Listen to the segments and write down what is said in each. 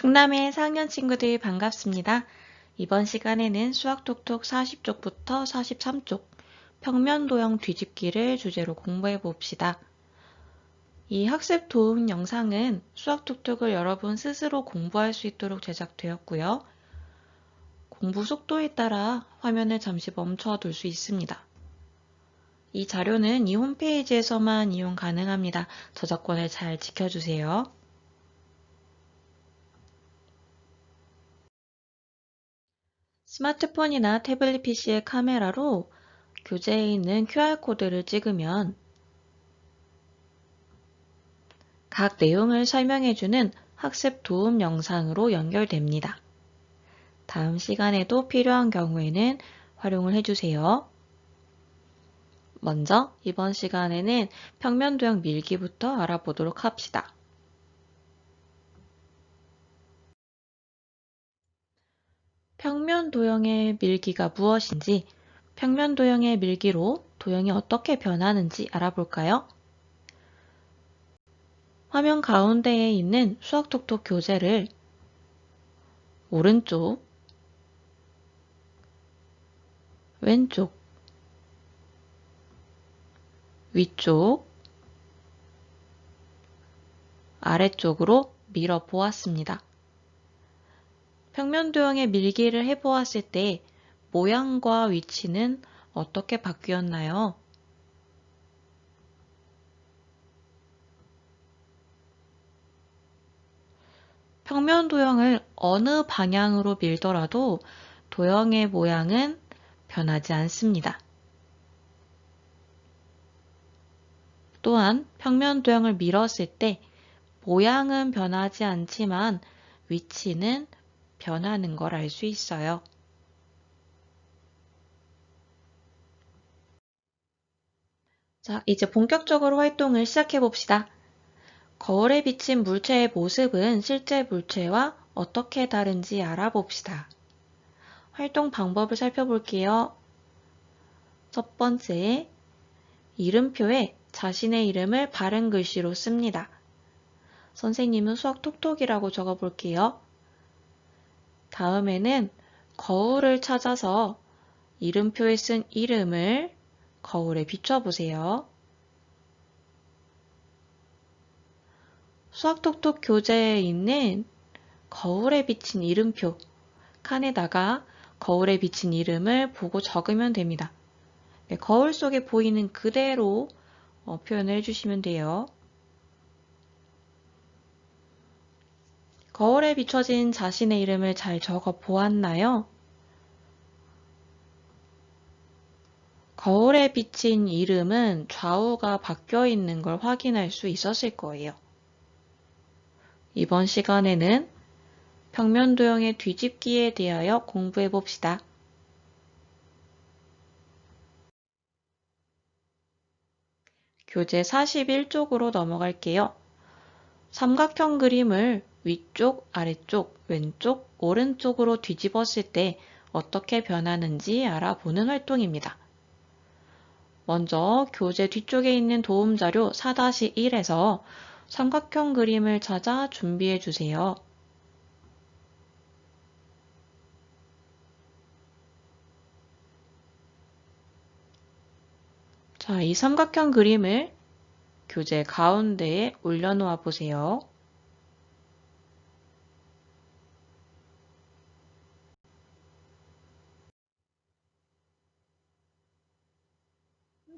충남의 4학년 친구들 반갑습니다. 이번 시간에는 수학톡톡 40쪽부터 43쪽 평면 도형 뒤집기를 주제로 공부해 봅시다. 이 학습 도움 영상은 수학톡톡을 여러분 스스로 공부할 수 있도록 제작되었고요. 공부 속도에 따라 화면을 잠시 멈춰둘 수 있습니다. 이 자료는 이 홈페이지에서만 이용 가능합니다. 저작권을 잘 지켜주세요. 스마트폰이나 태블릿 PC의 카메라로 교재에 있는 QR코드를 찍으면 각 내용을 설명해주는 학습 도움 영상으로 연결됩니다. 다음 시간에도 필요한 경우에는 활용을 해주세요. 먼저 이번 시간에는 평면 도형 밀기부터 알아보도록 합시다. 평면 도형의 밀기가 무엇인지, 평면 도형의 밀기로 도형이 어떻게 변하는지 알아볼까요? 화면 가운데에 있는 수학톡톡 교재를 오른쪽, 왼쪽, 위쪽, 아래쪽으로 밀어 보았습니다. 평면 도형의 밀기를 해보았을 때 모양과 위치는 어떻게 바뀌었나요? 평면 도형을 어느 방향으로 밀더라도 도형의 모양은 변하지 않습니다. 또한 평면 도형을 밀었을 때 모양은 변하지 않지만 위치는 변하는 걸 알 수 있어요. 자, 이제 본격적으로 활동을 시작해 봅시다. 거울에 비친 물체의 모습은 실제 물체와 어떻게 다른지 알아봅시다. 활동 방법을 살펴볼게요. 첫 번째, 이름표에 자신의 이름을 바른 글씨로 씁니다. 선생님은 수학 톡톡이라고 적어볼게요. 다음에는 거울을 찾아서 이름표에 쓴 이름을 거울에 비춰보세요. 수학톡톡 교재에 있는 거울에 비친 이름표 칸에다가 거울에 비친 이름을 보고 적으면 됩니다. 네, 거울 속에 보이는 그대로 어, 표현을 해주시면 돼요. 거울에 비춰진 자신의 이름을 잘 적어 보았나요? 거울에 비친 이름은 좌우가 바뀌어 있는 걸 확인할 수 있었을 거예요. 이번 시간에는 평면 도형의 뒤집기에 대하여 공부해 봅시다. 교재 41쪽으로 넘어갈게요. 삼각형 그림을 위쪽, 아래쪽, 왼쪽, 오른쪽으로 뒤집었을 때 어떻게 변하는지 알아보는 활동입니다. 먼저 교재 뒤쪽에 있는 도움자료 4-1에서 삼각형 그림을 찾아 준비해 주세요. 자, 이 삼각형 그림을 교재 가운데에 올려놓아 보세요.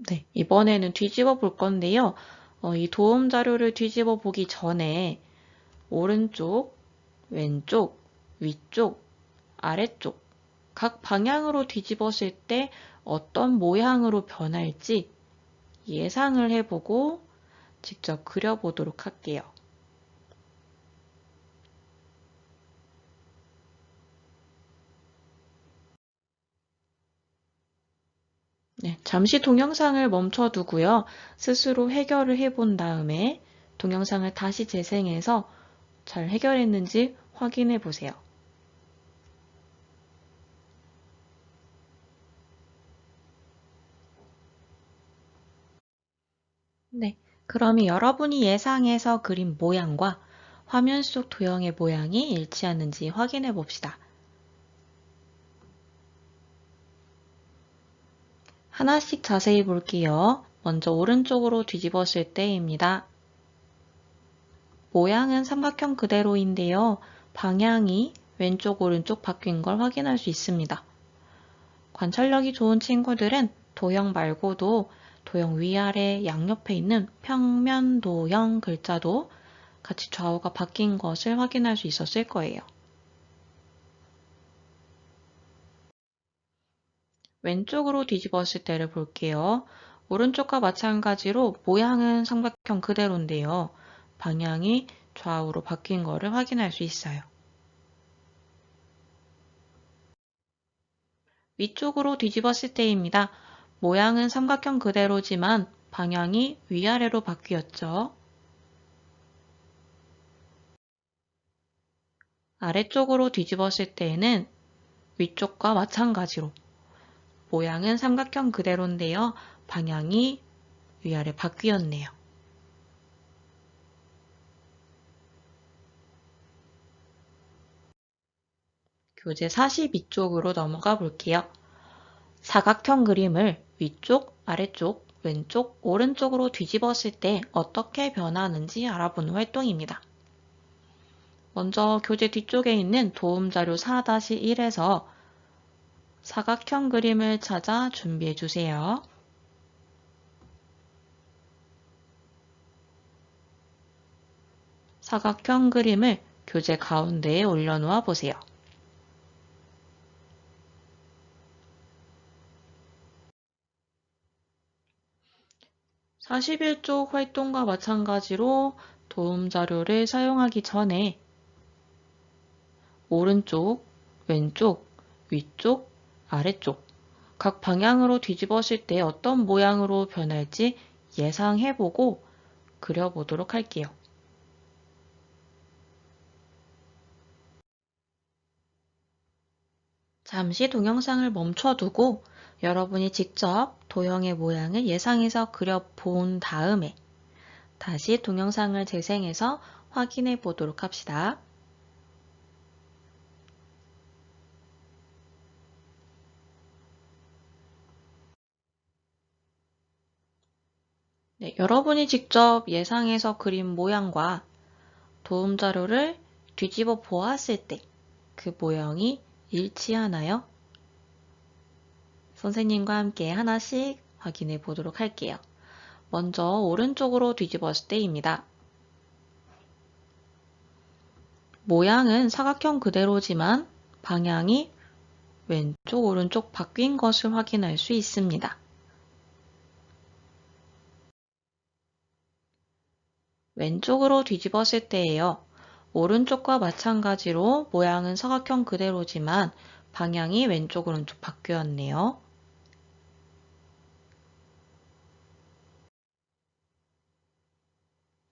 네, 이번에는 뒤집어 볼 건데요. 어, 이 도움 자료를 뒤집어 보기 전에 오른쪽, 왼쪽, 위쪽, 아래쪽 각 방향으로 뒤집었을 때 어떤 모양으로 변할지 예상을 해보고 직접 그려보도록 할게요. 네, 잠시 동영상을 멈춰두고요. 스스로 해결을 해본 다음에 동영상을 다시 재생해서 잘 해결했는지 확인해 보세요. 네, 그러면 여러분이 예상해서 그린 모양과 화면 속 도형의 모양이 일치하는지 확인해 봅시다. 하나씩 자세히 볼게요. 먼저 오른쪽으로 뒤집었을 때입니다. 모양은 삼각형 그대로인데요. 방향이 왼쪽 오른쪽 바뀐 걸 확인할 수 있습니다. 관찰력이 좋은 친구들은 도형 말고도 도형 위아래 양옆에 있는 평면 도형 글자도 같이 좌우가 바뀐 것을 확인할 수 있었을 거예요. 왼쪽으로 뒤집었을 때를 볼게요. 오른쪽과 마찬가지로 모양은 삼각형 그대로인데요. 방향이 좌우로 바뀐 것을 확인할 수 있어요. 위쪽으로 뒤집었을 때입니다. 모양은 삼각형 그대로지만 방향이 위아래로 바뀌었죠. 아래쪽으로 뒤집었을 때에는 위쪽과 마찬가지로 모양은 삼각형 그대로인데요. 방향이 위아래 바뀌었네요. 교재 42쪽으로 넘어가 볼게요. 사각형 그림을 위쪽, 아래쪽, 왼쪽, 오른쪽으로 뒤집었을 때 어떻게 변하는지 알아보는 활동입니다. 먼저 교재 뒤쪽에 있는 도움자료 4-1에서 사각형 그림을 찾아 준비해 주세요. 사각형 그림을 교재 가운데에 올려놓아 보세요. 41쪽 활동과 마찬가지로 도움 자료를 사용하기 전에 오른쪽, 왼쪽, 위쪽, 아래쪽 각 방향으로 뒤집었을 때 어떤 모양으로 변할지 예상해보고 그려보도록 할게요. 잠시 동영상을 멈춰두고 여러분이 직접 도형의 모양을 예상해서 그려본 다음에 다시 동영상을 재생해서 확인해 보도록 합시다. 네, 여러분이 직접 예상해서 그린 모양과 도움 자료를 뒤집어 보았을 때 그 모양이 일치하나요? 선생님과 함께 하나씩 확인해 보도록 할게요. 먼저 오른쪽으로 뒤집었을 때입니다. 모양은 사각형 그대로지만 방향이 왼쪽 오른쪽 바뀐 것을 확인할 수 있습니다. 왼쪽으로 뒤집었을 때예요. 오른쪽과 마찬가지로 모양은 사각형 그대로지만 방향이 왼쪽 오른쪽 바뀌었네요.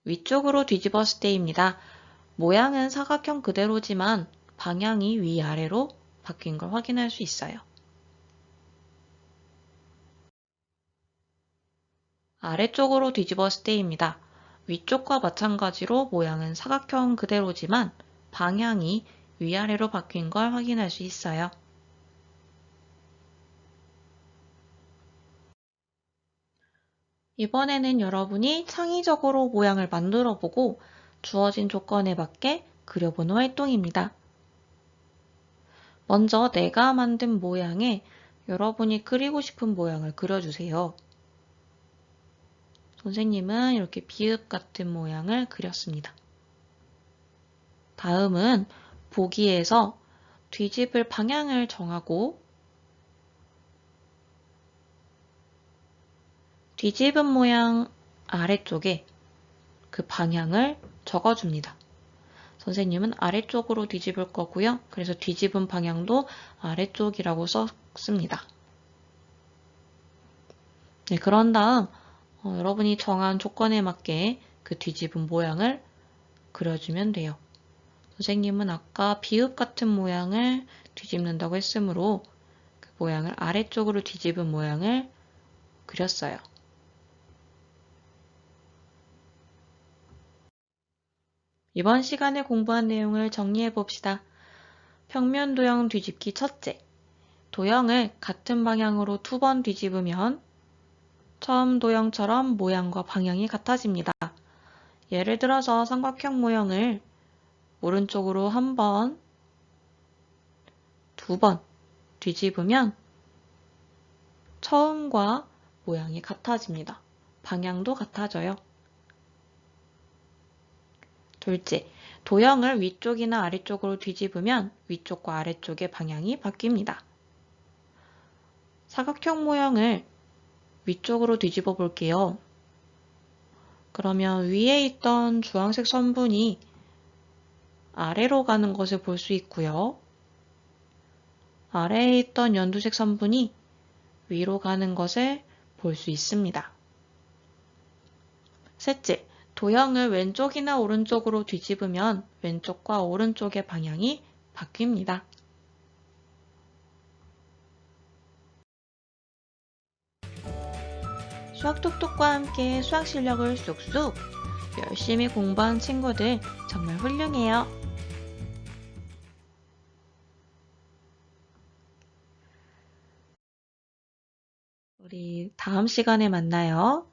위쪽으로 뒤집었을 때입니다. 모양은 사각형 그대로지만 방향이 위아래로 바뀐 걸 확인할 수 있어요. 아래쪽으로 뒤집었을 때입니다. 위쪽과 마찬가지로 모양은 사각형 그대로지만 방향이 위아래로 바뀐 걸 확인할 수 있어요. 이번에는 여러분이 창의적으로 모양을 만들어 보고 주어진 조건에 맞게 그려보는 활동입니다. 먼저 내가 만든 모양에 여러분이 그리고 싶은 모양을 그려주세요. 선생님은 이렇게 비읍 같은 모양을 그렸습니다. 다음은 보기에서 뒤집을 방향을 정하고 뒤집은 모양 아래쪽에 그 방향을 적어줍니다. 선생님은 아래쪽으로 뒤집을 거고요. 그래서 뒤집은 방향도 아래쪽이라고 썼습니다. 네, 그런 다음 어, 여러분이 정한 조건에 맞게 그 뒤집은 모양을 그려주면 돼요. 선생님은 아까 비읍 같은 모양을 뒤집는다고 했으므로 그 모양을 아래쪽으로 뒤집은 모양을 그렸어요. 이번 시간에 공부한 내용을 정리해 봅시다. 평면 도형 뒤집기 첫째. 도형을 같은 방향으로 두 번 뒤집으면 처음 도형처럼 모양과 방향이 같아집니다. 예를 들어서 삼각형 모형을 오른쪽으로 한 번, 두 번 뒤집으면 처음과 모양이 같아집니다. 방향도 같아져요. 둘째, 도형을 위쪽이나 아래쪽으로 뒤집으면 위쪽과 아래쪽의 방향이 바뀝니다. 사각형 모형을 위쪽으로 뒤집어 볼게요. 그러면 위에 있던 주황색 선분이 아래로 가는 것을 볼 수 있고요. 아래에 있던 연두색 선분이 위로 가는 것을 볼 수 있습니다. 셋째, 도형을 왼쪽이나 오른쪽으로 뒤집으면 왼쪽과 오른쪽의 방향이 바뀝니다. 수학톡톡과 함께 수학 실력을 쑥쑥 열심히 공부한 친구들 정말 훌륭해요. 우리 다음 시간에 만나요.